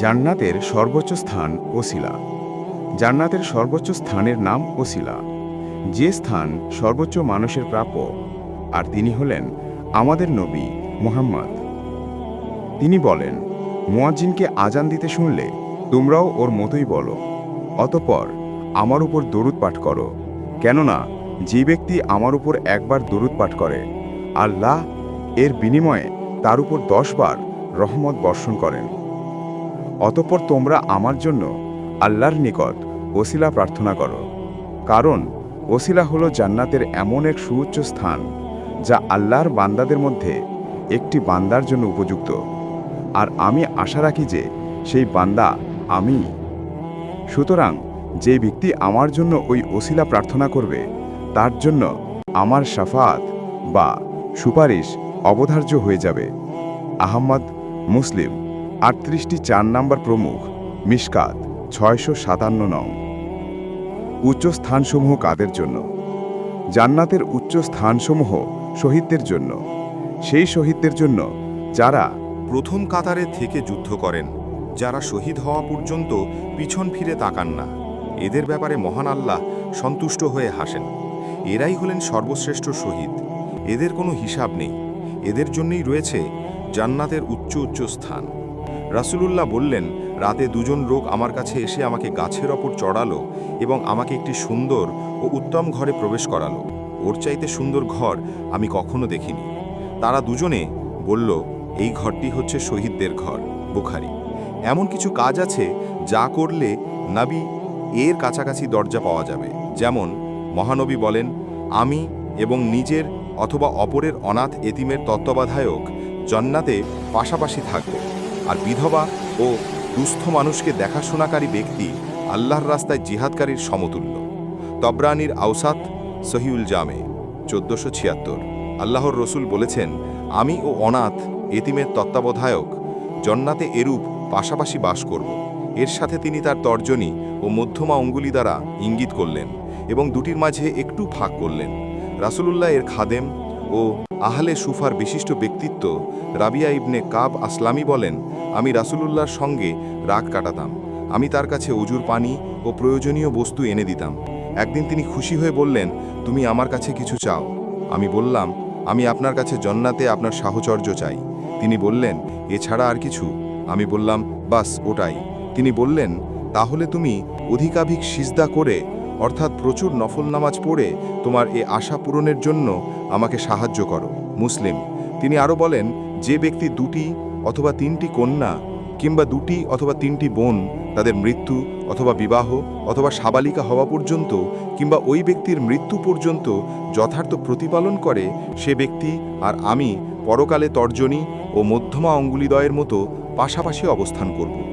জান্নাতের সর্বোচ্চ স্থান ওসিলা। জান্নাতের সর্বোচ্চ স্থানের নাম ওসিলা। যে স্থান সর্বোচ্চ মানুষের প্রাপ্য, আর তিনি হলেন আমাদের নবী মুহাম্মদ। তিনি বলেন, মুয়াজ্জিনকে আজান দিতে শুনলে তোমরাও ওর মতোই বলো, অতপর আমার উপর দরুদ পাঠ করো। কেননা, যে ব্যক্তি আমার উপর একবার দরুদ পাঠ করে, আল্লাহ এর বিনিময়ে তার উপর দশবার রহমত বর্ষণ করেন। অতপর তোমরা আমার জন্য আল্লাহর নিকট ওসিলা প্রার্থনা করো। কারণ ওসিলা হলো জান্নাতের এমন এক সুউচ্চ স্থান, যা আল্লাহর বান্দাদের মধ্যে একটি বান্দার জন্য উপযুক্ত। আর আমি আশা রাখি যে সেই বান্দা আমি। সুতরাং যে ব্যক্তি আমার জন্য ওই ওসিলা প্রার্থনা করবে, তার জন্য আমার সাফাত বা সুপারিশ অবধার্য হয়ে যাবে। আহম্মদ মুসলিম আটত্রিশটি চার নাম্বার প্রমুখ, মিশকাত, ছয়শো সাতান্ন নং। উচ্চ স্থানসমূহ কাদের জন্য? জান্নাতের উচ্চ স্থানসমূহ শহীদদের জন্য। সেই শহীদদের জন্য যারা প্রথম কাতারে থেকে যুদ্ধ করেন, যারা শহীদ হওয়া পর্যন্ত পিছন ফিরে তাকান না। এদের ব্যাপারে মহান আল্লাহ সন্তুষ্ট হয়ে হাসেন। এরাই হলেন সর্বশ্রেষ্ঠ শহীদ। এদের কোনো হিসাব নেই। এদের জন্যই রয়েছে জান্নাতের উচ্চ উচ্চ স্থান রাসূলুল্লাহ বললেন, রাতে দুজন লোক আমার কাছে এসে আমাকে গাছের ওপর চড়ালো এবং আমাকে একটি সুন্দর ও উত্তম ঘরে প্রবেশ করালো। ওর চাইতে সুন্দর ঘর আমি কখনো দেখিনি। তারা দুজনে বলল, এই ঘরটি হচ্ছে শহীদদের ঘর, বুখারি। এমন কিছু কাজ আছে যা করলে নাবি এর কাছাকাছি দরজা পাওয়া যাবে। যেমন, মহানবী বলেন, আমি এবং নিজের অথবা অপরের অনাথ এতিমের তত্ত্বাবধায়ক জন্নাতে পাশাপাশি থাকব। আর বিধবা ও দুস্থ মানুষকে দেখাশোনাকারী ব্যক্তি আল্লাহর রাস্তায় জিহাদকারীর সমতুল্য। তবরানির আউসাত সহিউল জামে, চোদ্দশো ছিয়াত্তর। আল্লাহর রসুল বলেছেন, আমি ও অনাথ, এতিমের তত্ত্বাবধায়ক, জন্নাতে এরূপ পাশাপাশি বাস করব। এর সাথে তিনি তার তর্জনী ও মধ্যমা অঙ্গুলি দ্বারা ইঙ্গিত করলেন এবং দুটির মাঝে একটু ফাঁক করলেন। রাসূলুল্লাহ এর খাদেম ও আহলে সুফার বিশিষ্ট ব্যক্তিত্ব রাবিয়া ইবনে কাব আসলামি বলেন, আমি রাসুলুল্লাহর সঙ্গে রাগ কাটাতাম। আমি তার কাছে অজুর পানি ও প্রয়োজনীয় বস্তু এনে দিতাম। একদিন তিনি খুশি হয়ে বললেন, তুমি আমার কাছে কিছু চাও। আমি বললাম, আমি আপনার কাছে জন্নাতে আপনার সাহচর্য চাই। তিনি বললেন, এছাড়া আর কিছু? আমি বললাম, বাস, ওটাই। তিনি বললেন, তাহলে তুমি অধিকাধিক সিজদা করে অর্থাৎ প্রচুর নফল নামাজ পড়ে তোমার এ আশা পূরণের জন্য আমাকে সাহায্য করো। মুসলিম, তিনি আরও বলেন, যে ব্যক্তি দুটি অথবা তিনটি কন্যা কিংবা দুটি অথবা তিনটি বোন, তাদের মৃত্যু অথবা বিবাহ অথবা সাবালিকা হওয়া পর্যন্ত কিংবা ওই ব্যক্তির মৃত্যু পর্যন্ত যথার্থ প্রতিপালন করে, সে ব্যক্তি আর আমি পরকালে তর্জনী ও মধ্যমা অঙ্গুলিদয়ের মতো পাশাপাশি অবস্থান করব।